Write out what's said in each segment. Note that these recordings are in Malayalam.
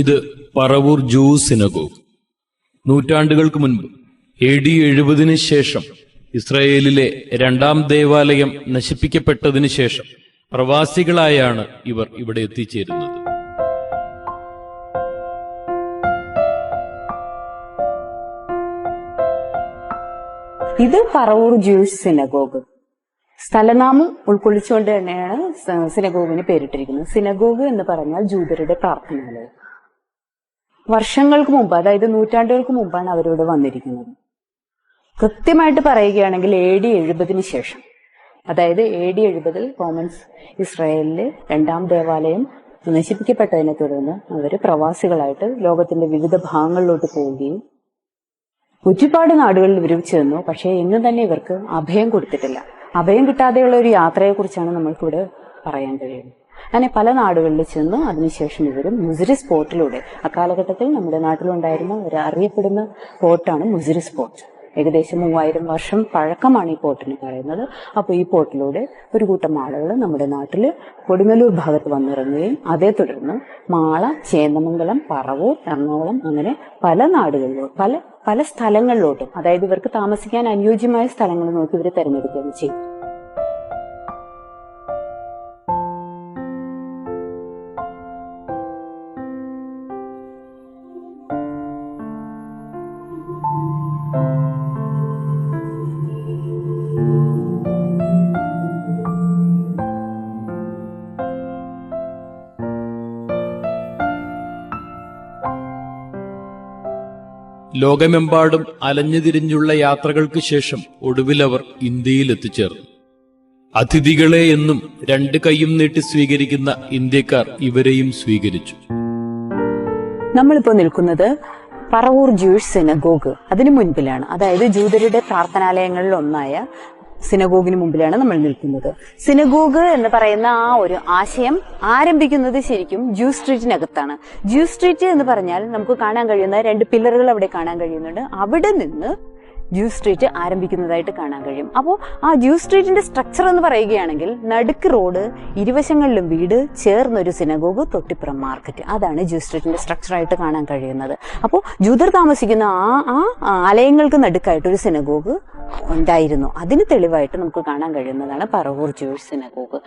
ഇത് പറവൂർ ജൂ സിനഗോഗ് നൂറ്റാണ്ടുകൾക്ക് മുൻപ് എ ഡി എഴുപതിന് ശേഷം ഇസ്രയേലിലെ രണ്ടാം ദേവാലയം നശിപ്പിക്കപ്പെട്ടതിന് ശേഷം പ്രവാസികളായാണ് ഇവർ ഇവിടെ എത്തിച്ചേരുന്നത്. ഇത് പറവൂർ ജൂസ് സിനഗോഗ് സ്ഥലനാമം ഉൾക്കൊള്ളിച്ചുകൊണ്ട് തന്നെയാണ് സിനഗോഗിന് പേരിട്ടിരിക്കുന്നത്. സിനഗോഗ് എന്ന് പറഞ്ഞാൽ ജൂതരുടെ പ്രാർത്ഥനാലയം. വർഷങ്ങൾക്ക് മുമ്പ് അതായത് നൂറ്റാണ്ടുകൾക്ക് മുമ്പാണ് അവരിവിടെ വന്നിരിക്കുന്നത്. കൃത്യമായിട്ട് പറയുകയാണെങ്കിൽ എ ഡി എഴുപതിന് ശേഷം. അതായത് എ ഡി എഴുപതിൽ റോമൻസ് ഇസ്രായേലിലെ രണ്ടാം ദേവാലയം നശിപ്പിക്കപ്പെട്ടതിനെ തുടർന്ന് അവർ പ്രവാസികളായിട്ട് ലോകത്തിന്റെ വിവിധ ഭാഗങ്ങളിലോട്ട് പോവുകയും ഒരുപാട് നാടുകളിൽ ഇവർ ചെന്നു പക്ഷേ എങ്ങും തന്നെ ഇവർക്ക് അഭയം കൊടുത്തിട്ടില്ല. അഭയം കിട്ടാതെയുള്ള ഒരു യാത്രയെക്കുറിച്ചാണ് നമ്മൾക്കിവിടെ പറയാൻ കഴിയുന്നത്. അങ്ങനെ പല നാടുകളിൽ ചെന്ന് അതിനുശേഷം ഇവർ മുസിരി സ്പോട്ടിലൂടെ അക്കാലഘട്ടത്തിൽ നമ്മുടെ നാട്ടിലുണ്ടായിരുന്ന ഒരു അറിയപ്പെടുന്ന പോർട്ടാണ് മുസിരി സ്പോർട്ട് ഏകദേശം മൂവായിരം വർഷം പഴക്കമാണ് ഈ പോർട്ടിന് പറയുന്നത്. അപ്പോൾ ഈ പോർട്ടിലൂടെ ഒരു കൂട്ടം ആളുകൾ നമ്മുടെ നാട്ടിൽ കൊടുങ്ങല്ലൂർ ഭാഗത്ത് വന്നിറങ്ങുകയും അതേ തുടർന്ന് മാള ചേന്ദമംഗലം പറവൂർ എറണാകുളം അങ്ങനെ പല നാടുകളിലും പല പല സ്ഥലങ്ങളിലോട്ടും അതായത് ഇവർക്ക് താമസിക്കാൻ അനുയോജ്യമായ സ്ഥലങ്ങൾ നോക്കി ഇവർ തെരഞ്ഞെടുക്കുകയാണ് ചെയ്യും ലോകമെമ്പാടും അലഞ്ഞുതിരിഞ്ഞുള്ള യാത്രകൾക്ക് ശേഷം ഒടുവിലവർ ഇന്ത്യയിൽ എത്തിച്ചേർന്നു അതിഥികളെ എന്നും രണ്ട് കൈയും നീട്ടി സ്വീകരിക്കുന്ന ഇന്ത്യക്കാർ ഇവരെയും സ്വീകരിച്ചു. നമ്മളിപ്പോൾ നിൽക്കുന്നത് പറവൂർ ജൂയിഷ് സിനഗോഗ്. അതിനു മുൻപിലാണ്. അതായത് ജൂതരുടെ പ്രാർത്ഥനാലയങ്ങളിൽ ഒന്നായ സിനഗോഗിന് മുമ്പിലാണ് നമ്മൾ നിൽക്കുന്നത്. സിനഗോഗ് എന്ന് പറയുന്ന ആ ഒരു ആശയം ആരംഭിക്കുന്നത് ശരിക്കും ജൂ സ്ട്രീറ്റിനകത്താണ്. ജൂ സ്ട്രീറ്റ് എന്ന് പറഞ്ഞാൽ നമുക്ക് കാണാൻ കഴിയുന്ന രണ്ട് പില്ലറുകൾ അവിടെ കാണാൻ കഴിയുന്നുണ്ട്. അവിടെ നിന്ന് ജൂ സ്ട്രീറ്റ് ആരംഭിക്കുന്നതായിട്ട് കാണാൻ കഴിയും. അപ്പോൾ ആ ജൂ സ്ട്രീറ്റിന്റെ സ്ട്രക്ചർ എന്ന് പറയുകയാണെങ്കിൽ നടുക്ക് റോഡ് ഇരുവശങ്ങളിലും വീട് ചേർന്നൊരു സിനഗോഗ് തൊട്ടിപ്പുറം മാർക്കറ്റ് അതാണ് ജൂ സ്ട്രീറ്റിന്റെ സ്ട്രക്ചറായിട്ട് കാണാൻ കഴിയുന്നത്. അപ്പോൾ ജൂതർ താമസിക്കുന്ന ആ ആ ആലയങ്ങൾക്ക് നടുക്കായിട്ട് ഒരു സിനഗോഗ് ഉണ്ടായിരുന്നു. അതിന് തെളിവായിട്ട് നമുക്ക് കാണാൻ കഴിയുന്നതാണ് പറവൂർ ജൂഷ് സിനഗോഗ്.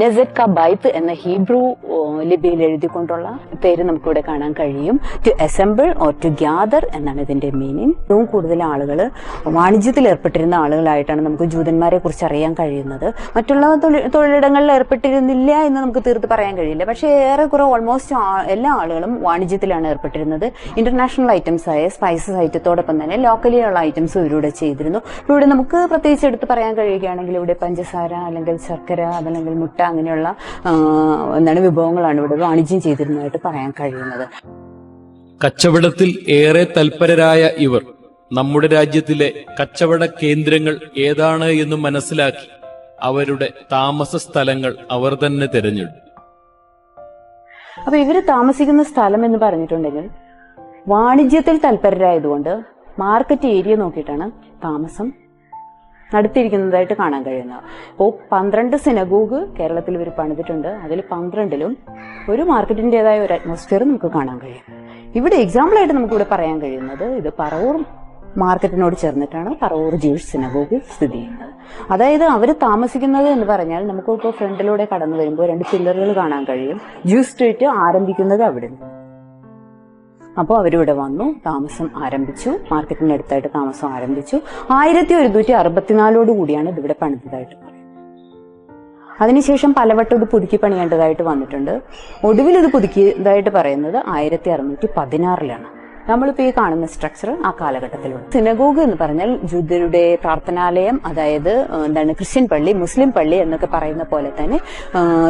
നെസറ്റ് ക ബൈത്ത് എന്ന ഹീബ്രു ലിപിയിൽ എഴുതിക്കൊണ്ടുള്ള പേര് നമുക്കിവിടെ കാണാൻ കഴിയും. To assemble or to gather എന്നാണ് ഇതിന്റെ മീനിങ് ഏറ്റവും കൂടുതൽ ആളുകൾ വാണിജ്യത്തിൽ ഏർപ്പെട്ടിരുന്ന ആളുകളായിട്ടാണ് നമുക്ക് ജൂതന്മാരെ കുറിച്ച് അറിയാൻ കഴിയുന്നത്. മറ്റുള്ള തൊഴി- തൊഴിലിടങ്ങളിൽ ഏർപ്പെട്ടിരുന്നില്ല എന്ന് നമുക്ക് തീർത്ത് പറയാൻ കഴിയില്ല. പക്ഷേ ഏറെക്കുറെ ഓൾമോസ്റ്റ് എല്ലാ ആളുകളും വാണിജ്യത്തിലാണ് ഏർപ്പെട്ടിരുന്നത്. ഇന്റർനാഷണൽ ഐറ്റംസ് ആയ സ്പൈസസ് ഐറ്റത്തോടൊപ്പം തന്നെ ലോക്കലിയുള്ള ഐറ്റംസും ഇവരുടെ ചെയ്തിരുന്നു. ഇവിടെ നമുക്ക് പ്രത്യേകിച്ച് എടുത്ത് പറയാൻ കഴിയുകയാണെങ്കിൽ ഇവിടെ പഞ്ചസാര അല്ലെങ്കിൽ ശർക്കര അതല്ലെങ്കിൽ മുട്ട അങ്ങനെയുള്ള എന്താണ് വിഭവങ്ങളാണ് ഇവിടെ വാണിജ്യം ചെയ്തിരുന്നതായിട്ട് പറയാൻ കഴിയുന്നത്. കച്ചവടത്തിൽ ഏറെ തൽപരരായ ഇവർ നമ്മുടെ രാജ്യത്തിലെ കച്ചവട കേന്ദ്രങ്ങൾ ഏതാണ് എന്ന് മനസ്സിലാക്കി അവരുടെ താമസ സ്ഥലങ്ങൾ അവർ തന്നെ തിരഞ്ഞെടുത്തു. അപ്പൊ ഇവർ താമസിക്കുന്ന സ്ഥലം എന്ന് പറഞ്ഞിട്ടുണ്ടെങ്കിൽ വാണിജ്യത്തിൽ തൽപരരായതുകൊണ്ട് മാർക്കറ്റ് ഏരിയ നോക്കിയിട്ടാണ് താമസം നടത്തിയിരിക്കുന്നതായിട്ട് കാണാൻ കഴിയുന്നത്. അപ്പോൾ പന്ത്രണ്ട് സിനഗോഗ് കേരളത്തിൽ ഇവർ പണിതിട്ടുണ്ട്. അതിൽ പന്ത്രണ്ടിലും ഒരു മാർക്കറ്റിന്റെതായ ഒരു അറ്റ്മോസ്ഫിയർ നമുക്ക് കാണാൻ കഴിയും. ഇവിടെ എക്സാമ്പിളായിട്ട് നമുക്കിവിടെ പറയാൻ കഴിയുന്നത് ഇത് പറവൂർ മാർക്കറ്റിനോട് ചേർന്നിട്ടാണ് പറവൂർ ജൂഷ് സിനഗോഗ് സ്ഥിതി ചെയ്യുന്നത്. അതായത് അവർ താമസിക്കുന്നത് എന്ന് പറഞ്ഞാൽ നമുക്കിപ്പോൾ ഫ്രണ്ടിലൂടെ കടന്നു വരുമ്പോൾ രണ്ട് പില്ലറുകൾ കാണാൻ കഴിയും. ജൂസ് സ്ട്രീറ്റ് ആരംഭിക്കുന്നത് അവിടെ നിന്ന് അപ്പോൾ അവരിവിടെ വന്നു താമസം ആരംഭിച്ചു മാർക്കറ്റിന്റെ അടുത്തായിട്ട് താമസം ആരംഭിച്ചു. ആയിരത്തി ഒരുന്നൂറ്റി അറുപത്തിനാലോട് കൂടിയാണ് ഇതിവിടെ പറയുന്നത്. അതിനുശേഷം പലവട്ടം ഇത് പുതുക്കി പണിയേണ്ടതായിട്ട് വന്നിട്ടുണ്ട്. ഒടുവിൽ ഇത് പുതുക്കിയതായിട്ട് പറയുന്നത് ആയിരത്തി അറുന്നൂറ്റി പതിനാറിലാണ് നമ്മളിപ്പോൾ ഈ കാണുന്ന സ്ട്രക്ചർ ആ കാലഘട്ടത്തിലുണ്ട്. സിനഗോഗ് എന്ന് പറഞ്ഞാൽ ജൂതരുടെ പ്രാർത്ഥനാലയം അതായത് എന്താണ് ക്രിസ്ത്യൻ പള്ളി മുസ്ലിം പള്ളി എന്നൊക്കെ പറയുന്ന പോലെ തന്നെ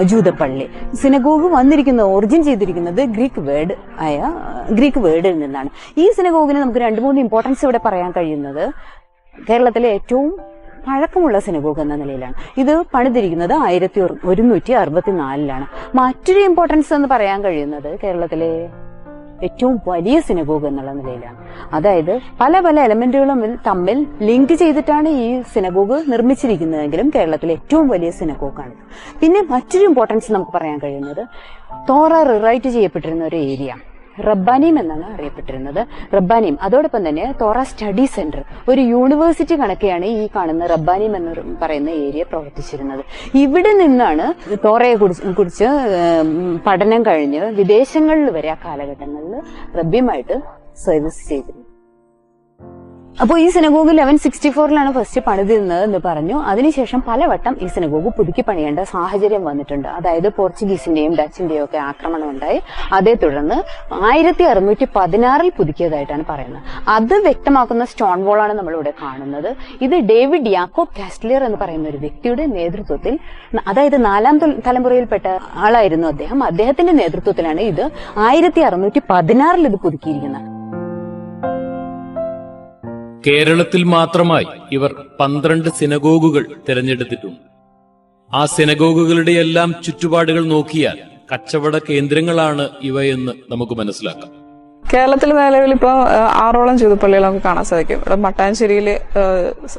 ജൂത ജൂതപ്പള്ളി സിനഗോഗ് വന്നിരിക്കുന്ന ഒറിജിൻ ചെയ്തിരിക്കുന്നത് ഗ്രീക്ക് വേർഡ് ആയ ഗ്രീക്ക് വേർഡിൽ നിന്നാണ്. ഈ സിനഗോഗിന് നമുക്ക് രണ്ട് മൂന്ന് ഇമ്പോർട്ടൻസ് ഇവിടെ പറയാൻ കഴിയുന്നത്. കേരളത്തിലെ ഏറ്റവും പഴക്കമുള്ള സിനഗോഗ് എന്ന നിലയിലാണ്. ഇത് പണിതിരിക്കുന്നത് ആയിരത്തി ഒരുന്നൂറ്റി അറുപത്തിനാലിലാണ്. മറ്റൊരു ഇമ്പോർട്ടൻസ് എന്ന് പറയാൻ കഴിയുന്നത് കേരളത്തിലെ ഏറ്റവും വലിയ സിനഗോഗ് എന്നുള്ള നിലയിലാണ്. അതായത് പല പല എലമെന്റുകളും തമ്മിൽ ലിങ്ക് ചെയ്തിട്ടാണ് ഈ സിനഗോഗ് നിർമ്മിച്ചിരിക്കുന്നതെങ്കിലും കേരളത്തിലെ ഏറ്റവും വലിയ സിനഗോഗാണ് പിന്നെ മറ്റൊരു ഇമ്പോർട്ടൻസ് നമുക്ക് പറയാൻ കഴിയുന്നത് തോറ റിറൈറ്റ് ചെയ്യപ്പെട്ടിരുന്ന ഒരു ഏരിയ റബ്ബാനീം എന്നാണ് അറിയപ്പെട്ടിരുന്നത്. റബ്ബാനീം അതോടൊപ്പം തന്നെ തോറ സ്റ്റഡി സെന്റർ ഒരു യൂണിവേഴ്സിറ്റി കണക്കെയാണ് ഈ കാണുന്ന റബ്ബാനീം എന്ന് പറയുന്ന ഏരിയ പ്രവർത്തിച്ചിരുന്നത്. ഇവിടെ നിന്നാണ് തോറയെ കുറിച്ച് പഠനം കഴിഞ്ഞ് വിദേശങ്ങളിൽ വരെ ആ കാലഘട്ടങ്ങളിൽ റബ്ബിയുമായിട്ട് സർവീസ് ചെയ്തിരുന്നു അപ്പോൾ ഈ സിനഗോഗ് ലെവൻ സിക്സ്റ്റി ഫോറിലാണ് ഫസ്റ്റ് പണിതിരുന്നത് എന്ന് പറഞ്ഞു. അതിനുശേഷം പലവട്ടം ഈ സിനഗോഗ് പുതുക്കി പണിയേണ്ട സാഹചര്യം വന്നിട്ടുണ്ട്. അതായത് പോർച്ചുഗീസിന്റെയും ഡച്ചിന്റെയും ഒക്കെ ആക്രമണം ഉണ്ടായി. അതേ തുടർന്ന് ആയിരത്തി അറുന്നൂറ്റി പതിനാറിൽ പുതുക്കിയതായിട്ടാണ് പറയുന്നത്. അത് വ്യക്തമാക്കുന്ന സ്റ്റോൺ വോളാണ് നമ്മളിവിടെ കാണുന്നത്. ഇത് ഡേവിഡ് യാക്കോ കാസ്റ്റ്ലിയർ എന്ന് പറയുന്ന ഒരു വ്യക്തിയുടെ നേതൃത്വത്തിൽ അതായത് നാലാം തല- തലമുറയിൽപ്പെട്ട ആളായിരുന്നു അദ്ദേഹം. അദ്ദേഹത്തിന്റെ നേതൃത്വത്തിലാണ് ഇത് ആയിരത്തി അറുന്നൂറ്റി പതിനാറിൽ ഇത് പുതുക്കിയിരിക്കുന്നത്. കേരളത്തിൽ മാത്രമായി ഇവർ പന്ത്രണ്ട് സിനഗോഗുകൾ തിരഞ്ഞെടുത്തിട്ടുണ്ട് ആ സിനഗോഗുകളുടെ എല്ലാം ചുറ്റുപാടുകൾ നോക്കിയാൽ കച്ചവട കേന്ദ്രങ്ങളാണ് ഇവയെന്ന് നമുക്ക് മനസ്സിലാക്കാം. കേരളത്തിൽ നിലവിൽ ഇപ്പോൾ ആറോളം ജൂതപ്പള്ളികൾ നമുക്ക് കാണാൻ സാധിക്കും. ഇവിടെ മട്ടാഞ്ചേരിയിൽ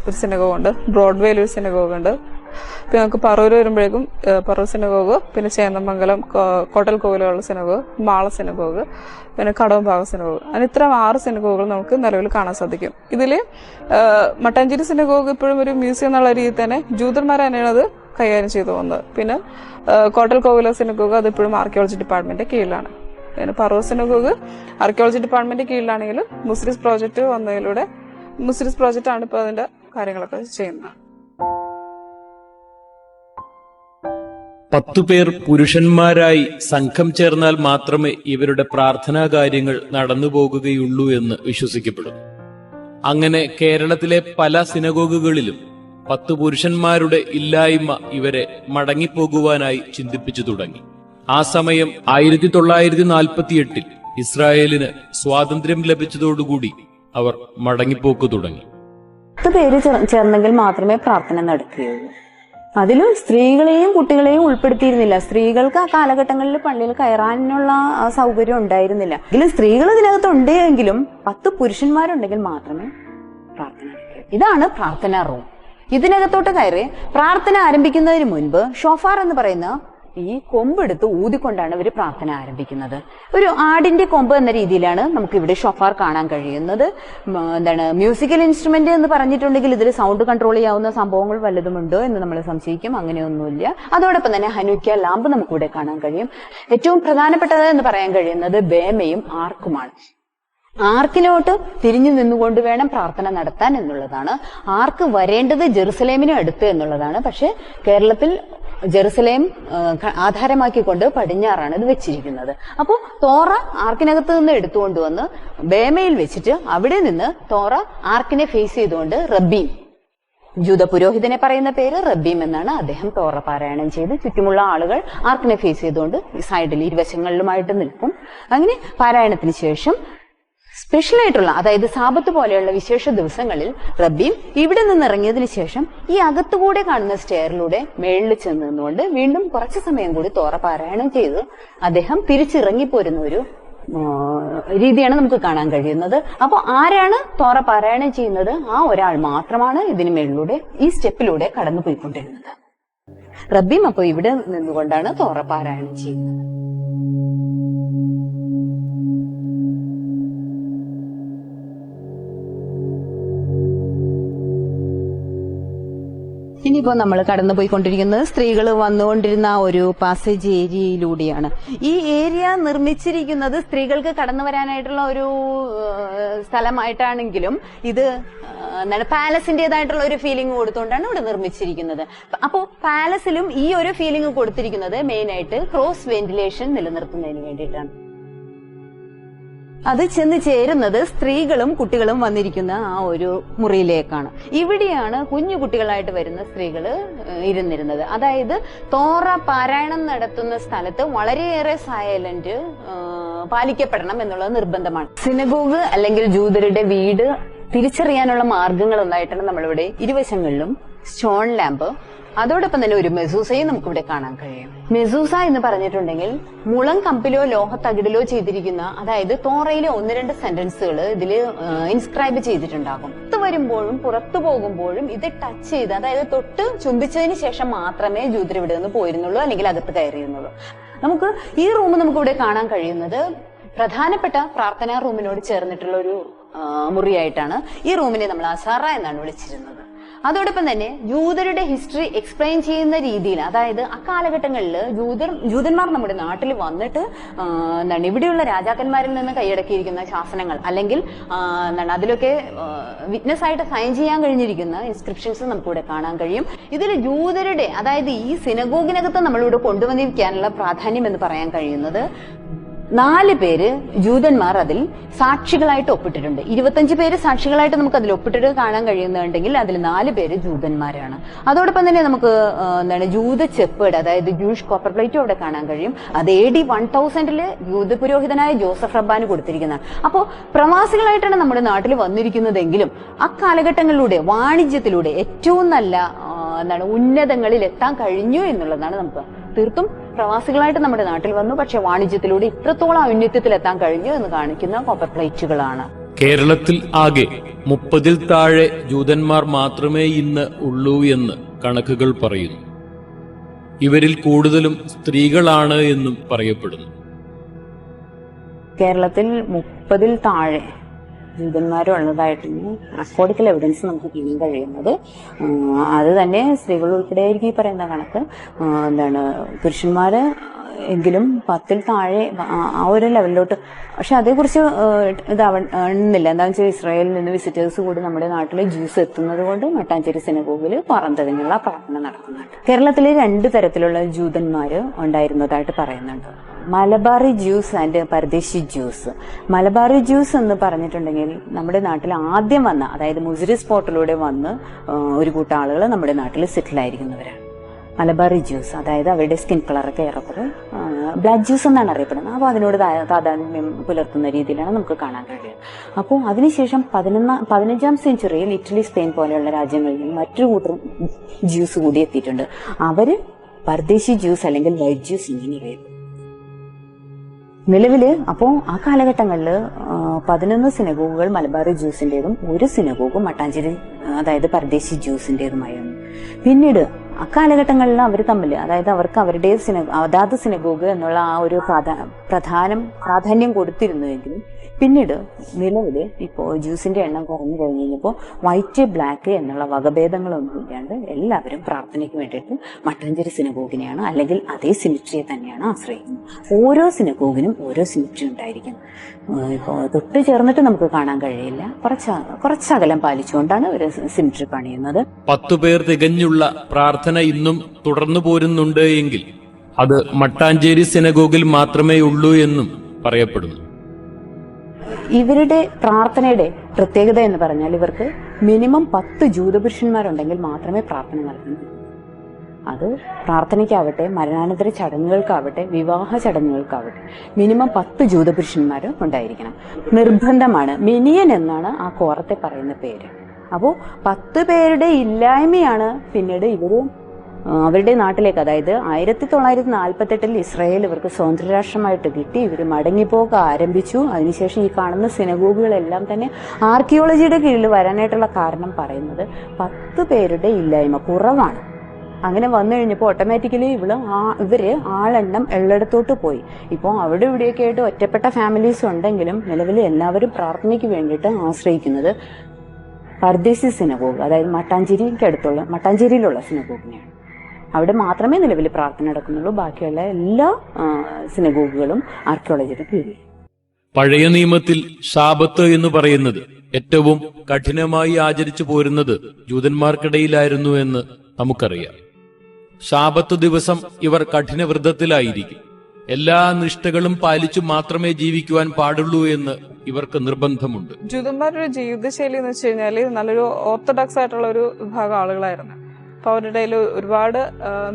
ഒരു സിനഗോഗുണ്ട് ബ്രോഡ്വേയിൽ ഒരു സിനഗോഗ് പിന്നെ നമുക്ക് പറവൂർ വരുമ്പോഴേക്കും പറവൂർ സിനഗോഗ് പിന്നെ ചേന്നമംഗലം കോട്ടൽ കോവിലുള്ള സിനഗോഗ് മാള സിനഗോഗ് പിന്നെ കടവംഭാഗം സിനഗോഗ് അങ്ങനെ ഇത്തരം ആറ് സിനഗോഗുകൾ നമുക്ക് നിലവിൽ കാണാൻ സാധിക്കും. ഇതിൽ മട്ടാഞ്ചേരി സിനഗോഗ് ഇപ്പോഴും ഒരു മ്യൂസിയം എന്നുള്ള രീതിയിൽ തന്നെ ജൂതന്മാർ തന്നെയാണ് അത് കൈകാര്യം ചെയ്തു പോകുന്നത്. പിന്നെ കോട്ടൽ കോവില സിനഗോഗ് അത് ഇപ്പോഴും ആർക്കിയോളജി ഡിപ്പാർട്ട്മെന്റ് കീഴിലാണ്. പിന്നെ പറവൂർ സിനഗോഗ് ആർക്കിയോളജി ഡിപ്പാർട്ട്മെന്റ് കീഴിലാണെങ്കിലും മുസ്ലിംസ് പ്രോജക്റ്റ് വന്നതിലൂടെ മുസ്ലിംസ് പ്രോജക്റ്റ് ആണ് ഇപ്പോൾ അതിന്റെ കാര്യങ്ങളൊക്കെ ചെയ്യുന്നത്. പത്തു പേർ പുരുഷന്മാരായി സംഘം ചേർന്നാൽ മാത്രമേ ഇവരുടെ പ്രാർത്ഥനാ കാര്യങ്ങൾ നടന്നു പോകുകയുള്ളൂ എന്ന് വിശ്വസിക്കപ്പെടുന്നു. അങ്ങനെ കേരളത്തിലെ പല സിനഗോഗുകളിലും പത്ത് പുരുഷന്മാരുടെ ഇല്ലായ്മ ഇവരെ മടങ്ങിപ്പോകുവാനായി ചിന്തിപ്പിച്ചു തുടങ്ങി. ആ സമയം ആയിരത്തി തൊള്ളായിരത്തി നാൽപ്പത്തിയെട്ടിൽ ഇസ്രായേലിന് സ്വാതന്ത്ര്യം ലഭിച്ചതോടുകൂടി അവർ മടങ്ങിപ്പോക്ക് തുടങ്ങി. പത്ത് പേര് ചേർന്നെങ്കിൽ മാത്രമേ പ്രാർത്ഥന നടക്കുകയുള്ളൂ. അതിൽ സ്ത്രീകളെയും കുട്ടികളെയും ഉൾപ്പെടുത്തിയിരുന്നില്ല. സ്ത്രീകൾക്ക് ആ കാലഘട്ടങ്ങളിൽ പള്ളിയിൽ കയറാനുള്ള സൗകര്യം ഉണ്ടായിരുന്നില്ല. എങ്കിലും സ്ത്രീകൾ ഇതിനകത്ത് ഉണ്ടെങ്കിലും പത്ത് പുരുഷന്മാരുണ്ടെങ്കിൽ മാത്രമേ പ്രാർത്ഥന ഇതാണ് പ്രാർത്ഥന റൂം. ഇതിനകത്തോട്ട് കയറി പ്രാർത്ഥന ആരംഭിക്കുന്നതിന് മുൻപ് ഷോഫാർ എന്ന് പറയുന്ന ഈ കൊമ്പെടുത്ത് ഊതിക്കൊണ്ടാണ് ഇവർ പ്രാർത്ഥന ആരംഭിക്കുന്നത്. ഒരു ആടിന്റെ കൊമ്പ് എന്ന രീതിയിലാണ് നമുക്ക് ഇവിടെ ഷൊഫാർ കാണാൻ കഴിയുന്നത്. എന്താണ് മ്യൂസിക്കൽ ഇൻസ്ട്രുമെന്റ് എന്ന് പറഞ്ഞിട്ടുണ്ടെങ്കിൽ ഇതിൽ സൗണ്ട് കൺട്രോൾ ചെയ്യാവുന്ന സംഭവങ്ങൾ വല്ലതുമുണ്ടോ എന്ന് നമ്മൾ സംശയിക്കും. അങ്ങനെയൊന്നുമില്ല. അതോടൊപ്പം തന്നെ ഹനുക്ക ലാമ്പ് നമുക്കിവിടെ കാണാൻ കഴിയും. ഏറ്റവും പ്രധാനപ്പെട്ടത് എന്ന് പറയാൻ കഴിയുന്നത് ബേമയും ആർക്കുമാണ്. ആർക്കിലോട്ട് തിരിഞ്ഞു നിന്നുകൊണ്ട് വേണം പ്രാർത്ഥന നടത്താൻ എന്നുള്ളതാണ്. ആർക്ക് വരേണ്ടത് ജെറുസലേമിന് അടുത്ത് എന്നുള്ളതാണ്. പക്ഷെ കേരളത്തിൽ ജെറുസലേം ആധാരമാക്കിക്കൊണ്ട് പടിഞ്ഞാറാണ് ഇത് വെച്ചിരിക്കുന്നത്. അപ്പോൾ തോറ ആർക്കിനകത്ത് നിന്ന് എടുത്തുകൊണ്ട് വന്ന് ബേമയിൽ വെച്ചിട്ട് അവിടെ നിന്ന് തോറ ആർക്കിനെ ഫേസ് ചെയ്തുകൊണ്ട് റബ്ബീം ജൂത പുരോഹിതനെ പറയുന്ന പേര് റബ്ബീം എന്നാണ് അദ്ദേഹം തോറ പാരായണം ചെയ്ത് ചുറ്റുമുള്ള ആളുകൾ ആർക്കിനെ ഫേസ് ചെയ്തുകൊണ്ട് സൈഡിൽ ഇരുവശങ്ങളിലുമായിട്ട് നിൽക്കും. അങ്ങനെ പാരായണത്തിന് ശേഷം സ്പെഷ്യൽ ആയിട്ടുള്ള അതായത് സാപത്ത് പോലെയുള്ള വിശേഷ ദിവസങ്ങളിൽ റബ്ബീം ഇവിടെ നിന്ന് ഇറങ്ങിയതിനു ശേഷം ഈ അകത്തുകൂടെ കാണുന്ന സ്റ്റെയറിലൂടെ മേളിൽ ചെന്നുകൊണ്ട് വീണ്ടും കുറച്ചു സമയം കൂടി തോറ പാരായണം ചെയ്ത്. അദ്ദേഹം തിരിച്ചിറങ്ങിപ്പോരുന്ന ഒരു രീതിയാണ് നമുക്ക് കാണാൻ കഴിയുന്നത്. അപ്പോൾ ആരാണ് തോറ പാരായണം ചെയ്യുന്നത്? ആ ഒരാൾ മാത്രമാണ് ഇതിന് മേളിലൂടെ ഈ സ്റ്റെപ്പിലൂടെ കടന്നു പോയിക്കൊണ്ടിരുന്നത് റബ്ബീം അപ്പോൾ ഇവിടെ നിന്നുകൊണ്ടാണ് തോറ പാരായണം ചെയ്യുന്നത്. ഇനിയിപ്പോ നമ്മൾ കടന്നു പോയിക്കൊണ്ടിരിക്കുന്നത് സ്ത്രീകൾ വന്നുകൊണ്ടിരുന്ന ഒരു പാസേജ് ഏരിയയിലൂടെയാണ്. ഈ ഏരിയ നിർമ്മിച്ചിരിക്കുന്നത് സ്ത്രീകൾക്ക് കടന്നു വരാനായിട്ടുള്ള ഒരു സ്ഥലമായിട്ടാണെങ്കിലും ഇത് എന്താണ് പാലസിന്റേതായിട്ടുള്ള ഒരു ഫീലിംഗ് കൊടുത്തുകൊണ്ടാണ് ഇവിടെ നിർമ്മിച്ചിരിക്കുന്നത്. അപ്പോൾ പാലസിലും ഈ ഒരു ഫീലിംഗ് കൊടുത്തിരിക്കുന്നത് മെയിൻ ആയിട്ട് ക്രോസ് വെന്റിലേഷൻ നിലനിർത്തുന്നതിന് വേണ്ടിയിട്ടാണ്. അത് ചെന്ന് ചേരുന്നത് സ്ത്രീകളും കുട്ടികളും വന്നിരിക്കുന്ന ആ ഒരു മുറിയിലേക്കാണ്. ഇവിടെയാണ് കുഞ്ഞു കുട്ടികളായിട്ട് വരുന്ന സ്ത്രീകൾ ഇരുന്നിരുന്നത്. അതായത് തോറ പാരായണം നടത്തുന്ന സ്ഥലത്ത് വളരെയേറെ സൈലന്റ് പാലിക്കപ്പെടണം എന്നുള്ളത് നിർബന്ധമാണ്. സിനഗോഗ് അല്ലെങ്കിൽ ജൂതരുടെ വീട് തിരിച്ചറിയാനുള്ള മാർഗങ്ങൾ ഒന്നായിട്ടാണ് നമ്മളിവിടെ ഇരുവശങ്ങളിലും സ്റ്റോൺ ലാമ്പ് അതോടൊപ്പം തന്നെ ഒരു മെസൂസയും നമുക്കിവിടെ കാണാൻ കഴിയും. മെസൂസ എന്ന് പറഞ്ഞിട്ടുണ്ടെങ്കിൽ മുളം കമ്പിലോ ലോഹ തകിടിലോ ചെയ്തിരിക്കുന്ന അതായത് തോറയിലെ ഒന്ന് രണ്ട് സെന്റൻസുകൾ ഇതിൽ ഇൻസ്ക്രൈബ് ചെയ്തിട്ടുണ്ടാകും. പുറത്ത് വരുമ്പോഴും പുറത്തു പോകുമ്പോഴും ഇത് ടച്ച് ചെയ്ത് അതായത് തൊട്ട് ചുംബിച്ചതിന് ശേഷം മാത്രമേ ജൂതർ ഇവിടെ നിന്ന് പോയിരുന്നുള്ളൂ അല്ലെങ്കിൽ അകത്ത് കയറിയിരുന്നുള്ളൂ. നമുക്ക് ഈ റൂം നമുക്ക് ഇവിടെ കാണാൻ കഴിയുന്നത് പ്രധാനപ്പെട്ട പ്രാർത്ഥനാ റൂമിനോട് ചേർന്നിട്ടുള്ള ഒരു മുറിയായിട്ടാണ്. ഈ റൂമിനെ നമ്മൾ അസാറ എന്നാണ് വിളിച്ചിരുന്നത്. അതോടൊപ്പം തന്നെ ജൂതരുടെ ഹിസ്റ്ററി എക്സ്പ്ലെയിൻ ചെയ്യുന്ന രീതിയിൽ അതായത് ആ കാലഘട്ടങ്ങളിൽ ജൂതർ ജൂതന്മാർ നമ്മുടെ നാട്ടിൽ വന്നിട്ട് എന്താണ് ഇവിടെയുള്ള രാജാക്കന്മാരിൽ നിന്ന് കൈയടക്കിയിരിക്കുന്ന ശാസനങ്ങൾ അല്ലെങ്കിൽ എന്താണ് അതിലൊക്കെ വിറ്റ്നസ് ആയിട്ട് സൈൻ ചെയ്യാൻ കഴിഞ്ഞിരിക്കുന്ന ഇൻസ്ക്രിപ്ഷൻസ് നമുക്കിവിടെ കാണാൻ കഴിയും. ഇതിൽ ജൂതരുടെ അതായത് ഈ സിനഗോഗിനകത്ത് നമ്മളിവിടെ കൊണ്ടുവന്നിരിക്കാനുള്ള പ്രാധാന്യം എന്ന് പറയാൻ കഴിയുന്നത് നാല് പേര് ജൂതന്മാർ അതിൽ സാക്ഷികളായിട്ട് ഒപ്പിട്ടിട്ടുണ്ട്. ഇരുപത്തഞ്ച് പേര് സാക്ഷികളായിട്ട് നമുക്ക് അതിൽ ഒപ്പിട്ടിട്ട് കാണാൻ കഴിയുന്നുണ്ടെങ്കിൽ അതിൽ നാല് പേര് ജൂതന്മാരാണ്. അതോടൊപ്പം തന്നെ നമുക്ക് എന്താണ് ജൂത ചെപ്പ് അതായത് ജൂഷ് കോപ്പർ പ്ലേറ്റും അവിടെ കാണാൻ കഴിയും. അത് എ ഡി വൺ തൗസൻഡിൽ ജൂത പുരോഹിതനായ ജോസഫ് റബ്ബാന് കൊടുത്തിരിക്കുന്നതാണ്. അപ്പോൾ പ്രവാസികളായിട്ടാണ് നമ്മുടെ നാട്ടിൽ വന്നിരിക്കുന്നതെങ്കിലും അക്കാലഘട്ടങ്ങളിലൂടെ വാണിജ്യത്തിലൂടെ ഏറ്റവും നല്ല എന്താണ് ഉന്നതങ്ങളിൽ എത്താൻ കഴിഞ്ഞു എന്നുള്ളതാണ് നമുക്ക് തീർത്തും പ്രവാസികളായിട്ട് നമ്മുടെ നാട്ടിൽ വന്നു. പക്ഷെ വാണിജ്യത്തിലൂടെ ഇത്രത്തോളം ഔന്നത്യത്തിൽ എത്താൻ കഴിഞ്ഞു എന്ന് കാണിക്കുന്ന കോപ്പർ പ്ലേറ്റുകളാണ് കേരളത്തിൽ ആകെ മുപ്പതിൽ താഴെ ജൂതന്മാർ മാത്രമേ ഇന്ന് ഉള്ളൂ എന്ന് കണക്കുകൾ പറയുന്നു. ഇവരിൽ കൂടുതലും സ്ത്രീകളാണ് എന്നും പറയപ്പെടുന്നു. കേരളത്തിൽ മുപ്പതിൽ താഴെ ജൂതന്മാരും ഉള്ളതായിട്ടാണ് റെക്കോർഡിക്കൽ എവിഡൻസ് നമുക്ക് കാണാൻ കഴിയുന്നത്. അത് തന്നെ സ്ത്രീകൾ ഉൾപ്പെടെ ആയിരിക്കും ഈ പറയുന്ന കണക്ക്. എന്താണ് പുരുഷന്മാര് എങ്കിലും പത്തിൽ താഴെ ആ- ആ ഒരു ലെവലിലോട്ട് പക്ഷെ അതേക്കുറിച്ച് ഇതാവണില്ല എന്താണെന്ന് വെച്ചാൽ ഇസ്രായേലിൽ നിന്ന് വിസിറ്റേഴ്സ് കൂടി നമ്മുടെ നാട്ടിൽ ജ്യൂസ് എത്തുന്നത് കൊണ്ട് മട്ടാഞ്ചേരി സിനഗോഗിൽ പറന്തതിനുള്ള പ്രാർത്ഥന നടക്കുന്നുണ്ട്. കേരളത്തിലെ രണ്ട് തരത്തിലുള്ള ജൂതന്മാർ ഉണ്ടായിരുന്നതായിട്ട് പറയുന്നുണ്ട്. Malabari Jews and Paradesi Jews. Malabari Jews എന്ന് പറഞ്ഞിട്ടുണ്ടെങ്കിൽ നമ്മുടെ നാട്ടിൽ ആദ്യം വന്ന അതായത് മുസിരി സ്പോട്ടിലൂടെ വന്ന് ഒരു കൂട്ടം ആളുകൾ നമ്മുടെ നാട്ടിൽ സെറ്റിൽ ആയിരിക്കുന്നവരാണ് മലബാറി ജ്യൂസ് അതായത് അവരുടെ സ്കിൻ കളറൊക്കെ ഏറെക്കുറെ ബ്ലാക്ക് ജ്യൂസ് എന്നാണ് അറിയപ്പെടുന്നത്. അപ്പോൾ അതിനോട് താതാത്മ്യം പുലർത്തുന്ന രീതിയിലാണ് നമുക്ക് കാണാൻ കഴിയുന്നത് അപ്പോൾ അതിനുശേഷം പതിനൊന്നാം പതിനഞ്ചാം സെഞ്ചുറിയിൽ ഇറ്റലി സ്പെയിൻ പോലെയുള്ള രാജ്യങ്ങളിൽ നിന്ന് മറ്റൊരു കൂട്ടർ ജ്യൂസ് കൂടി എത്തിയിട്ടുണ്ട്. അവർ പർദേശി ജ്യൂസ് അല്ലെങ്കിൽ വൈറ്റ് ജ്യൂസ് ഇങ്ങനെ അറിയപ്പെടും നിലവിൽ അപ്പോൾ ആ കാലഘട്ടങ്ങളിൽ പതിനൊന്ന് സിനഗോഗുകൾ മലബാറി ജ്യൂസിന്റെതും ഒരു സിനഗോഗും മട്ടാഞ്ചേരി അതായത് പരദേശി ജ്യൂസിന്റെതുമായിരുന്നു പിന്നീട് അക്കാലഘട്ടങ്ങളിൽ അവർ തമ്മിൽ അതായത് അവർക്ക് അവരുടെ സിന അതാത് സിനഗോഗ് എന്നുള്ള ആ ഒരു പ്രാധാ- പ്രധാനം പ്രാധാന്യം കൊടുത്തിരുന്നുവെങ്കിലും പിന്നീട് നിലവിൽ ഇപ്പോൾ ജ്യൂസിന്റെ എണ്ണം കുറഞ്ഞു കഴിഞ്ഞ് കഴിഞ്ഞപ്പോൾ വൈറ്റ് ബ്ലാക്ക് എന്നുള്ള വകഭേദങ്ങളൊന്നും ഇല്ലാണ്ട് എല്ലാവരും പ്രാർത്ഥനയ്ക്ക് വേണ്ടിയിട്ട് മട്ടഞ്ചേരി സിനഗോഗിനെയാണ് അല്ലെങ്കിൽ അതേ സിമിട്രിയെ തന്നെയാണ് ആശ്രയിക്കുന്നത്. ഓരോ സിനഗോഗിനും ഓരോ സിമിട്രി ഉണ്ടായിരിക്കും. ഇപ്പോൾ തൊട്ട് ചേർന്നിട്ട് നമുക്ക് കാണാൻ കഴിയില്ല. കുറച്ച് കുറച്ച് അകലം പാലിച്ചുകൊണ്ടാണ് ഒരു സിമിട്രി പണിയുന്നത്. പത്തു പേർ തികഞ്ഞുള്ള പ്രാർത്ഥന ഇന്നും തുടർന്നു പോരുന്നുണ്ട് എങ്കിൽ അത് മട്ടാഞ്ചേരി സിനഗോഗിൽ മാത്രമേ ഉള്ളൂ എന്നും പറയപ്പെടുന്നു. ഇവരുടെ പ്രാർത്ഥനയുടെ പ്രത്യേകത എന്ന് പറഞ്ഞാൽ ഇവർക്ക് മിനിമം പത്ത് ജൂതപുരുഷന്മാരുണ്ടെങ്കിൽ മാത്രമേ പ്രാർത്ഥന നടത്തുന്നു അത് പ്രാർത്ഥനയ്ക്കാവട്ടെ മരണാനന്തര ചടങ്ങുകൾക്കാവട്ടെ വിവാഹ ചടങ്ങുകൾക്കാവട്ടെ മിനിമം പത്ത് ജൂതപുരുഷന്മാർ ഉണ്ടായിരിക്കണം. നിർബന്ധമാണ്. മിനിയൻ എന്നാണ് ആ കോറത്തെ പറയുന്ന പേര്. അപ്പോൾ പത്ത് പേരുടെ ഇല്ലായ്മയാണ് പിന്നീട് ഇവർ അവരുടെ നാട്ടിലേക്ക്. അതായത് ആയിരത്തി തൊള്ളായിരത്തി നാൽപ്പത്തെട്ടിൽ ഇസ്രായേൽ ഇവർക്ക് സ്വതന്ത്ര രാഷ്ട്രമായിട്ട് കിട്ടി. ഇവർ മടങ്ങിപ്പോക്ക് ആരംഭിച്ചു. അതിനുശേഷം ഈ കാണുന്ന സിനഗോഗുകളെല്ലാം തന്നെ ആർക്കിയോളജിയുടെ കീഴിൽ വരാനായിട്ടുള്ള കാരണം പറയുന്നത് പത്ത് പേരുടെ ഇല്ലായ്മ. കുറവാണ്. അങ്ങനെ വന്നു കഴിഞ്ഞപ്പോൾ ഓട്ടോമാറ്റിക്കലി ഇവൾ ആ ഇവർ ആളെണ്ണം ഉള്ളിടത്തോട്ട് പോയി. ഇപ്പോൾ അവിടെ ഇവിടെയൊക്കെ ആയിട്ട് ഒറ്റപ്പെട്ട ഫാമിലീസ് ഉണ്ടെങ്കിലും നിലവിൽ എല്ലാവരും പ്രാർത്ഥനയ്ക്ക് വേണ്ടിയിട്ട് ആശ്രയിക്കുന്നത് പർദേശി സിനഗോഗ് അതായത് മട്ടാഞ്ചേരിക്ക് അടുത്തുള്ള മട്ടാഞ്ചേരിയിലുള്ള സിനഗോഗിനെയാണ് അവിടെ മാത്രമേ നിലവിൽ പ്രാർത്ഥന നടക്കുന്നുള്ളൂ. ബാക്കിയുള്ള എല്ലാ സിനഗോഗുകളും ആർക്കിയോളജിയുടെ കീഴിൽ. പഴയ നിയമത്തിൽ ശാപത്ത് എന്ന് പറയുന്നത് ഏറ്റവും കഠിനമായി ആചരിച്ചു പോരുന്നത് ജൂതന്മാർക്കിടയിലായിരുന്നു എന്ന് നമുക്കറിയാം. ഷാബത്ത് ദിവസം ഇവർ കഠിനവ്രതത്തിലായിരിക്കും. എല്ലാ നിഷ്ഠകളും പാലിച്ചു മാത്രമേ ജീവിക്കുവാൻ പാടുള്ളൂ എന്ന് ഇവർക്ക് നിർബന്ധമുണ്ട്. ജൂതന്മാരുടെ ജീവിതശൈലി എന്ന് വെച്ച് കഴിഞ്ഞാൽ നല്ലൊരു ഓർത്തഡോക്സ് ആയിട്ടുള്ള ഒരു വിഭാഗം ആളുകളായിരുന്നു. അപ്പൊ അവരുടെ ഒരുപാട്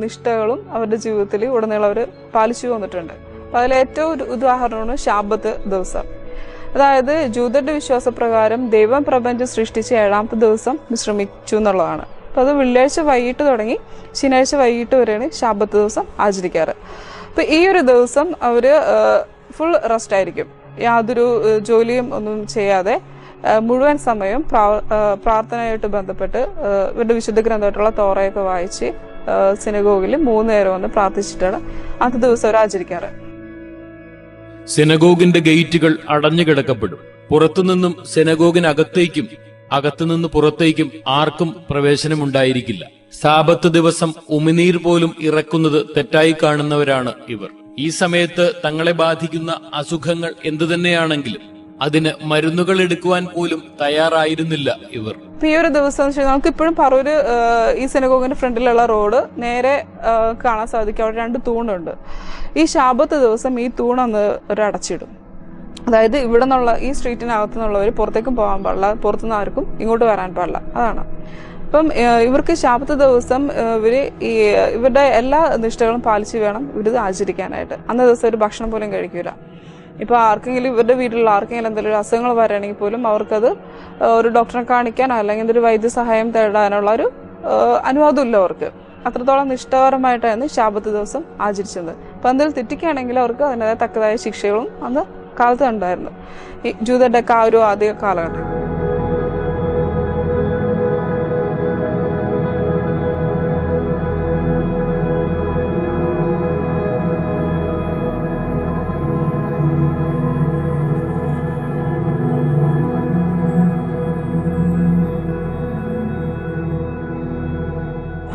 നിഷ്ഠകളും അവരുടെ ജീവിതത്തിൽ ഉടനീളം അവർ പാലിച്ചു വന്നിട്ടുണ്ട്. അപ്പൊ അതിൽ ഏറ്റവും ഒരു ഉദാഹരണമാണ് ശാബത്ത് ദിവസം. അതായത് ജൂതരുടെ വിശ്വാസപ്രകാരം ദൈവം പ്രപഞ്ചം സൃഷ്ടിച്ച ഏഴാമത്തെ ദിവസം വിശ്രമിച്ചു എന്നുള്ളതാണ്. അപ്പോൾ അത് വെള്ളിയാഴ്ച വൈകിട്ട് തുടങ്ങി ശനിയാഴ്ച വൈകിട്ട് വരെയാണ് ശാബത്ത് ദിവസം ആചരിക്കാറ്. അപ്പോൾ ഈ ഒരു ദിവസം അവർ ഫുൾ റെസ്റ്റ് ആയിരിക്കും. യാതൊരു ജോലിയും ഒന്നും ചെയ്യാതെ മുഴുവൻ സമയം പ്രാ- പ്രാർത്ഥനയായിട്ട് ബന്ധപ്പെട്ട് ഇവരുടെ വിശുദ്ധ ഗ്രന്ഥമായിട്ടുള്ള തോറയൊക്കെ വായിച്ച് സിനഗോഗിൽ മൂന്ന് നേരം ഒന്ന് പ്രാർത്ഥിച്ചിട്ടാണ് അന്നത്തെ ദിവസം അവർ ആചരിക്കാറ്. സിനഗോഗിന്റെ ഗേറ്റുകൾ അടഞ്ഞു കിടക്കപ്പെടും പുറത്തുനിന്നും സിനഗോഗിനകത്തേക്കും അകത്തുനിന്ന് പുറത്തേക്കും ആർക്കും പ്രവേശനമുണ്ടായിരിക്കില്ല. സാപത്ത് ദിവസം ഉമിനീർ പോലും ഇറക്കുന്നത് തെറ്റായി കാണുന്നവരാണ് ഇവർ. ഈ സമയത്ത് തങ്ങളെ ബാധിക്കുന്ന അസുഖങ്ങൾ എന്തുതന്നെയാണെങ്കിലും അതിന് മരുന്നുകൾ എടുക്കുവാൻ പോലും തയ്യാറായിരുന്നില്ല ഇവർ. ഈ ഒരു ദിവസം നമുക്ക് ഇപ്പോഴും പറൂര് ഈ സിനഗോഗിന്റെ ഫ്രണ്ടിലുള്ള റോഡ് നേരെ കാണാൻ സാധിക്കും. അവിടെ രണ്ട് തൂണുണ്ട്. ഈ ശാപത്ത് ദിവസം ഈ തൂണൊന്ന് ഒരു അടച്ചിടും അതായത് ഇവിടെ നിന്നുള്ള ഈ സ്ട്രീറ്റിനകത്തു നിന്നുള്ളവർ പുറത്തേക്കും പോകാൻ പാടില്ല പുറത്തുനിന്ന് ആർക്കും ഇങ്ങോട്ട് വരാൻ പാടില്ല. അതാണ്. അപ്പം ഇവർക്ക് ശാപത്ത് ദിവസം ഇവർ ഈ ഇവരുടെ എല്ലാ നിഷ്ഠകളും പാലിച്ച് വേണം ഇവരിത് ആചരിക്കാനായിട്ട്. അന്ന ദിവസം ഒരു ഭക്ഷണം പോലും കഴിക്കൂല. ഇപ്പോൾ ആർക്കെങ്കിലും ഇവരുടെ വീട്ടിലുള്ള ആർക്കെങ്കിലും എന്തെങ്കിലും അസുഖങ്ങൾ വരികയാണെങ്കിൽ പോലും അവർക്കത് ഒരു ഡോക്ടറെ കാണിക്കാനോ അല്ലെങ്കിൽ ഒരു വൈദ്യസഹായം തേടാനുള്ള ഒരു അനുവാദമില്ല അവർക്ക്. അത്രത്തോളം നിഷ്ഠാപരമായിട്ടായിരുന്നു ശാപത്ത് ദിവസം ആചരിച്ചത്. അപ്പം എന്തെങ്കിലും തെറ്റിക്കുകയാണെങ്കിൽ അവർക്ക് അതിന്റെതായ തക്കതായ ശിക്ഷകളും അന്ന് കാലത്ത് ഉണ്ടായിരുന്നു ഈ ഒക്കെ ആ ഒരു ആദ്യ കാലഘട്ടം.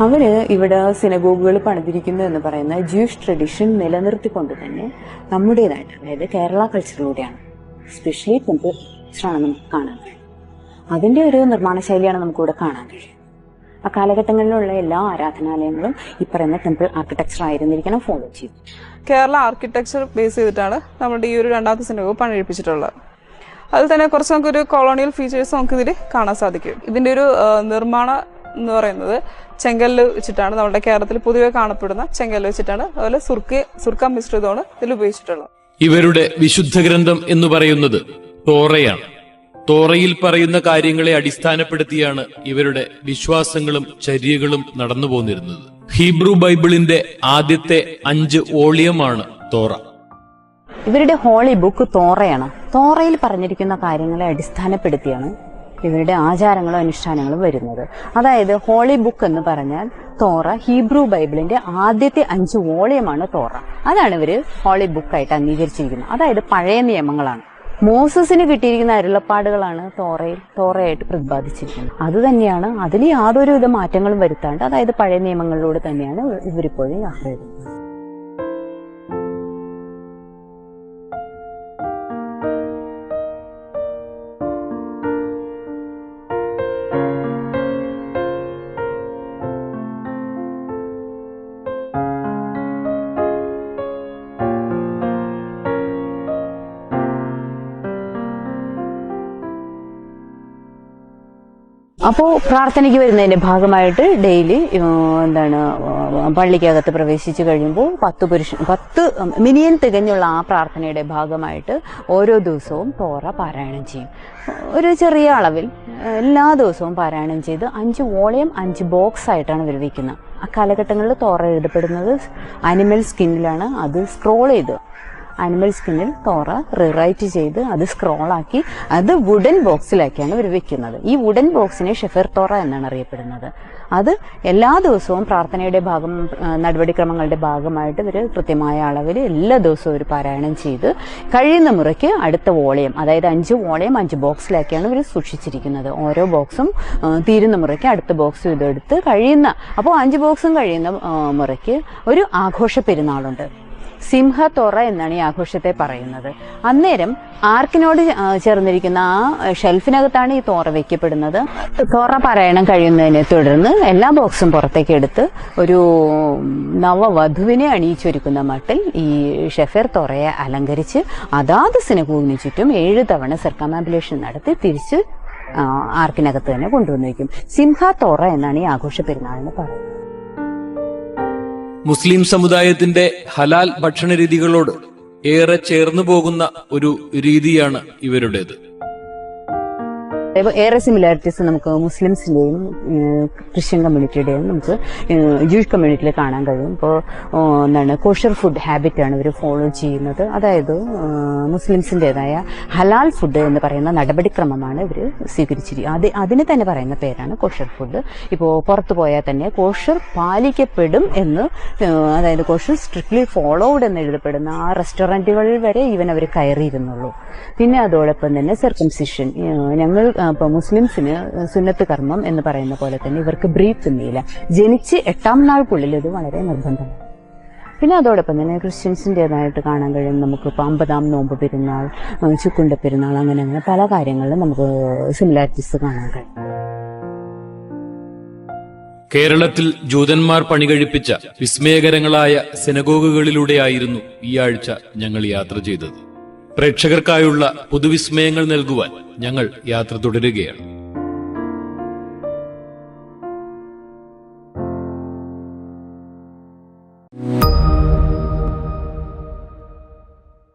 അവർ ഇവിടെ സിനഗോഗുകൾ പണിതിരിക്കുന്നു എന്ന് പറയുന്ന ജ്യൂഷ് ട്രഡീഷൻ നിലനിർത്തിക്കൊണ്ട് തന്നെ നമ്മുടേതായിട്ട് അതായത് കേരള കൾച്ചറിലൂടെയാണ് സ്പെഷ്യലി ടെമ്പിൾ ആണ് നമുക്ക് കാണാൻ കഴിയും അതിന്റെ ഒരു നിർമ്മാണ ശൈലിയാണ് നമുക്കിവിടെ കാണാൻ കഴിയും ആ കാലഘട്ടങ്ങളിലുള്ള എല്ലാ ആരാധനാലയങ്ങളും ഈ പറയുന്ന ടെമ്പിൾ ആർക്കിടെക്ചർ ആയിരുന്നിരിക്കണം ഫോളോ ചെയ്തു കേരള ആർക്കിടെക്ചർ ബേസ് ചെയ്തിട്ടാണ് നമ്മുടെ ഈ ഒരു രണ്ടാമത്തെ സിനിമ പണിഴിപ്പിച്ചിട്ടുള്ളത് അതിൽ തന്നെ കുറച്ച് നമുക്കൊരു കൊളോണിയൽ ഫീച്ചേഴ്സ് നമുക്ക് ഇതിൽ കാണാൻ സാധിക്കും. ഇതിന്റെ ഒരു നിർമ്മാണം എന്ന് പറയുന്നത്. ചെങ്കല്ല് വെച്ചിട്ടാണ് നമ്മുടെ കേരളത്തിൽ പൊതുവെ കാണപ്പെടുന്ന ചെങ്കല്ല് വെച്ചിട്ടാണ്. അതുപോലെ സുർക്ക സുർക്ക മിശ്രിതമാണ് ഇതിൽ ഉപയോഗിച്ചിട്ടുള്ളത്. ഇവരുടെ വിശുദ്ധ ഗ്രന്ഥം എന്ന് പറയുന്നത് തോറയാണ്. തോറയിൽ പറയുന്ന കാര്യങ്ങളെ അടിസ്ഥാനപ്പെടുത്തിയാണ് ഇവരുടെ വിശ്വാസങ്ങളും ചര്യകളും നടന്നു പോന്നിരുന്നത്. ഹീബ്രു ബൈബിളിന്റെ ആദ്യത്തെ അഞ്ച് ഓളിയമാണ് തോറ. ഇവരുടെ ഹോളി ബുക്ക് തോറയാണ്. തോറയിൽ പറഞ്ഞിരിക്കുന്ന കാര്യങ്ങളെ അടിസ്ഥാനപ്പെടുത്തിയാണ് ഇവരുടെ ആചാരങ്ങളും അനുഷ്ഠാനങ്ങളും വരുന്നത്. അതായത് ഹോളി ബുക്ക് എന്ന് പറഞ്ഞാൽ തോറ ഹീബ്രു ബൈബിളിന്റെ ആദ്യത്തെ അഞ്ച് വോളിയമാണ് തോറ. അതാണ് ഇവർ ഹോളി ബുക്കായിട്ട് അംഗീകരിച്ചിരിക്കുന്നത്. അതായത് പഴയ നിയമങ്ങളാണ്. മോസസിന് കിട്ടിയിരിക്കുന്ന അരുളപ്പാടുകളാണ് തോറയിൽ തോറയായിട്ട് പ്രതിപാദിച്ചിരിക്കുന്നത്. അത് തന്നെയാണ് അതിൽ യാതൊരുവിധ മാറ്റങ്ങളും വരുത്താണ്ട് അതായത് പഴയ നിയമങ്ങളിലൂടെ തന്നെയാണ് ഇവരിപ്പോഴും യാത്ര അപ്പോൾ പ്രാർത്ഥനയ്ക്ക് വരുന്നതിന്റെ ഭാഗമായിട്ട് ഡെയിലി എന്താണ് പള്ളിക്കകത്ത് പ്രവേശിച്ചു കഴിയുമ്പോൾ പത്ത് പുരുഷൻ പത്ത് മിനിയൻ തികഞ്ഞുള്ള ആ പ്രാർത്ഥനയുടെ ഭാഗമായിട്ട് ഓരോ ദിവസവും തോറ പാരായണം ചെയ്യും. ഒരു ചെറിയ അളവിൽ എല്ലാ ദിവസവും പാരായണം ചെയ്ത് അഞ്ച് വോളിയം അഞ്ച് ബോക്സ് ആയിട്ടാണ് ഇവർ വിൽക്കുന്നത് ആ കാലഘട്ടങ്ങളിൽ തോറ എഴുതപ്പെടുന്നത് അനിമൽ സ്കിന്നിലാണ് അത് സ്ക്രോൾ ചെയ്ത് ആനിമൽ സ്കിന്നിൽ തോറ റിറൈറ്റ് ചെയ്ത് അത് സ്ക്രോൾ ആക്കി അത് വുഡൻ ബോക്സിലാക്കിയാണ് ഇവർ വെക്കുന്നത്. ഈ വുഡൻ ബോക്സിനെ ഷെഫർ തോറ എന്നാണ് അറിയപ്പെടുന്നത്. അത് എല്ലാ ദിവസവും പ്രാർത്ഥനയുടെ ഭാഗം നടപടിക്രമങ്ങളുടെ ഭാഗമായിട്ട് ഇവർ കൃത്യമായ അളവിൽ എല്ലാ ദിവസവും ഒരു പാരായണം ചെയ്ത് കഴിയുന്ന മുറയ്ക്ക് അടുത്ത വോളിയം അതായത് അഞ്ച് വോളിയം അഞ്ച് ബോക്സിലാക്കിയാണ് ഇവർ സൂക്ഷിച്ചിരിക്കുന്നത്. ഓരോ ബോക്സും തീരുന്ന മുറയ്ക്ക് അടുത്ത ബോക്സ് ഇതെടുത്ത് കഴിയുന്ന അപ്പോൾ അഞ്ച് ബോക്സും കഴിയുന്ന മുറയ്ക്ക് ഒരു ആഘോഷ പെരുന്നാളുണ്ട്. സിംഹത്തോറ എന്നാണ് ഈ ആഘോഷത്തെ പറയുന്നത്. അന്നേരം ആർക്കിനോട് ചേർന്നിരിക്കുന്ന ആ ഷെൽഫിനകത്താണ് ഈ തോറ വെക്കപ്പെടുന്നത്. തോറ പാരായണം കഴിയുന്നതിനെ തുടർന്ന് എല്ലാ ബോക്സും പുറത്തേക്ക് എടുത്ത് ഒരു നവവധുവിനെ അണിയിച്ചൊരുക്കുന്ന മട്ടിൽ ഈ ഷെഫർ തോറയെ അലങ്കരിച്ച് അതാത് സിനകൂവിന് ചുറ്റും ഏഴ് തവണ സർക്കാമാബുലേഷൻ നടത്തി തിരിച്ച് ആർക്കിനകത്ത് തന്നെ കൊണ്ടുവന്നിരിക്കും സിംഹ തോറ എന്നാണ് ഈ ആഘോഷ പെരുന്നാളിന് പറയുന്നത്. മുസ്ലിം സമുദായത്തിന്റെ ഹലാൽ ഭക്ഷണ രീതികളോട് ഏറെ ചേർന്നു പോകുന്ന ഒരു രീതിയാണ് ഇവരുടേത്. ഏറെ സിമിലാരിറ്റീസ് നമുക്ക് മുസ്ലിംസിന്റെയും ക്രിസ്ത്യൻ കമ്മ്യൂണിറ്റിയുടെയും നമുക്ക് ജൂഷ് കമ്മ്യൂണിറ്റിയിൽ കാണാൻ കഴിയും. ഇപ്പോൾ എന്താണ് കോഷർ ഫുഡ് ഹാബിറ്റാണ് ഇവർ ഫോളോ ചെയ്യുന്നത്. അതായത് മുസ്ലിംസിന്റെതായ ഹലാൽ ഫുഡ് എന്ന് പറയുന്ന നടപടിക്രമമാണ് ഇവർ സ്വീകരിച്ചിരിക്കുന്നത് അത് അതിന് തന്നെ പറയുന്ന പേരാണ് കോഷർ ഫുഡ് ഇപ്പോൾ പുറത്തു പോയാൽ തന്നെ കോഷർ പാലിക്കപ്പെടും എന്ന് അതായത് കോഷർ സ്ട്രിക്ട്ലി ഫോളോഡ് എന്ന് എഴുതപ്പെടുന്ന ആ റെസ്റ്റോറന്റുകളിൽ വരെ ഈവൻ അവർ കയറിയിരുന്നുള്ളൂ. പിന്നെ അതോടൊപ്പം തന്നെ സർക്കംസിഷൻ ഞങ്ങൾ ഇപ്പോൾ മുസ്ലിംസിന് സുന്നത്ത് കർമ്മം എന്ന് പറയുന്ന പോലെ തന്നെ ഇവർക്ക് ബ്രീത്ത് തിന്നിയില്ല ജനിച്ച് എട്ടാം നാൾക്കുള്ളിൽ ഇത് വളരെ നിർബന്ധമാണ്. പിന്നെ അതോടൊപ്പം തന്നെ ക്രിസ്ത്യൻസിന്റെതായിട്ട് കാണാൻ കഴിയും. നമുക്ക് ഇപ്പോൾ അമ്പതാം നോമ്പ് പെരുന്നാൾ ചുക്കുണ്ട പെരുന്നാൾ അങ്ങനെ അങ്ങനെ പല കാര്യങ്ങളിലും നമുക്ക് സിമിലാരിറ്റീസ് കാണാൻ കഴിയും. കേരളത്തിൽ ജൂതന്മാർ പണികഴിപ്പിച്ച വിസ്മയകരങ്ങളായ സെനഗോഗുകളിലൂടെയായിരുന്നു ഈ ആഴ്ച ഞങ്ങൾ യാത്ര ചെയ്തത്. പ്രേക്ഷകർക്കായുള്ള പുതുവിസ്മയങ്ങൾ നൽകുവാൻ ഞങ്ങൾ യാത്ര തുടരുകയാണ്.